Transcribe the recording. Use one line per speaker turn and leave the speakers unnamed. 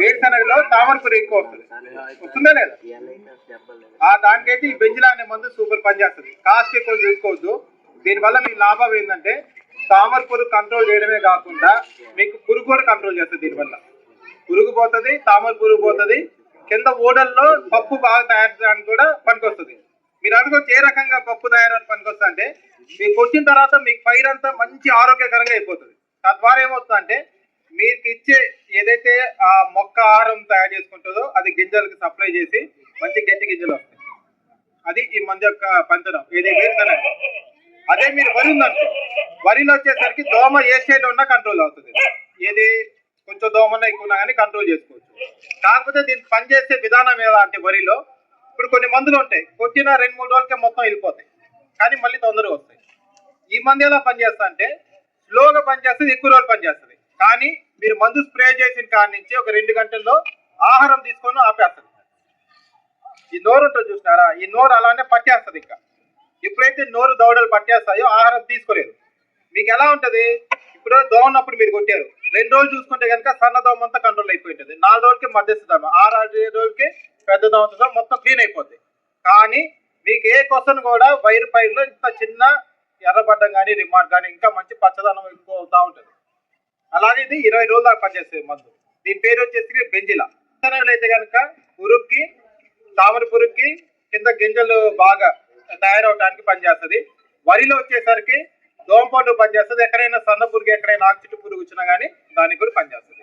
వేరుశనగలో తామరపురి ఎక్కువ వస్తుంది. వస్తుందా లేదా? ఆ దానికైతే ఈ బెంజిలా అనే మందు సూపర్ పనిచేస్తుంది కాస్ట్ ఎక్కువ చూసుకోవద్దు. దీనివల్ల మీ లాభం ఏంటంటే తామర పురుగు కంట్రోల్ చేయడమే కాకుండా మీకు పురుగు కూడా కంట్రోల్ చేస్తుంది దీనివల్ల. పురుగు పోతుంది తామర పురుగు పోతుంది. కింద ఓడల్లో పప్పు బాగా తయారు చేయడానికి కూడా పనికొస్తుంది. మీరు అనుకోవచ్చు ఏ రకంగా పప్పు తయారని పనికొస్తుంది అంటే మీకు కొట్టిన తర్వాత మీకు పైరు అంతా మంచి ఆరోగ్యకరంగా అయిపోతుంది. తద్వారా ఏమవుతుందంటే మీకు ఇచ్చే ఏదైతే ఆ మొక్క ఆహారం తయారు చేసుకుంటుందో అది గింజలకు సప్లై చేసి మంచి గట్టి గింజలు వస్తాయి. అది ఈ మంది యొక్క పంచడం. ఏది వేరుశనగ. అదే మీరు వరి ఉందనుకో వరిలో వచ్చేసరికి దోమ ఏ స్టేట్ ఉన్నా కంట్రోల్ అవుతుంది. ఏది కొంచెం దోమన్నా ఎక్కువ ఉన్నా కానీ కంట్రోల్ చేసుకోవచ్చు. కాకపోతే దీన్ని పనిచేసే విధానం ఎలా అంటే వరిలో? ఇప్పుడు కొన్ని మందులు ఉంటాయి. కొట్టిన రెండు మూడు రోజులకే మొత్తం వెళ్ళిపోతాయి. కానీ మళ్ళీ తొందరగా వస్తాయి. ఈ మందు ఎలా పనిచేస్తా అంటే స్లోగా పనిచేస్తుంది ఎక్కువ రోజులు పనిచేస్తుంది. కానీ మీరు మందు స్ప్రే చేసిన కాడి నుంచి ఒక రెండు గంటల్లో ఆహారం తీసుకొని ఆపేస్తుంది ఈ నోరు ఉంటుంది చూసినారా? ఈ నోరు అలానే పట్టేస్తుంది ఇంకా. ఎప్పుడైతే నోరు దౌడలు పట్టేస్తాయో ఆహారం తీసుకోలేదు మీకు ఎలా ఉంటుంది? ఇప్పుడు దోమన్నప్పుడు మీరు కొట్టారు. రెండు రోజులు చూసుకుంటే కనుక సన్న దోమ అంతా కంట్రోల్ అయిపోయి ఉంటుంది నాలుగు రోజులకి మధ్యస్థ దోమ ఆరు ఆరు రోజులకి పెద్ద దోమ మొత్తం క్లీన్ అయిపోద్ది. కానీ మీకు ఏ క్వశ్చన్ కూడా వైర్ పైరులో ఇంత చిన్న ఎర్రబడ్డం కానీ రిమార్క్ కానీ ఇంకా మంచి పచ్చదనం ఎక్కువ అవుతా ఉంటుంది. అలాగే ఇది ఇరవై రోజుల దాకా పనిచేస్తుంది మందు. దీని పేరు వచ్చేసి బెంజిలా. విత్తనాలు అయితే కనుక పురుగుకి తామర పురుగుకి కింద గింజలు బాగా తయారవడానికి పనిచేస్తుంది. వరిలో వచ్చేసరికి దోమపండు పనిచేస్తుంది. ఎక్కడైనా సన్న పురుగు ఎక్కడైనా ఆకు చుట్టు పురుగు వచ్చినా కానీ దానికి కూడా పనిచేస్తుంది.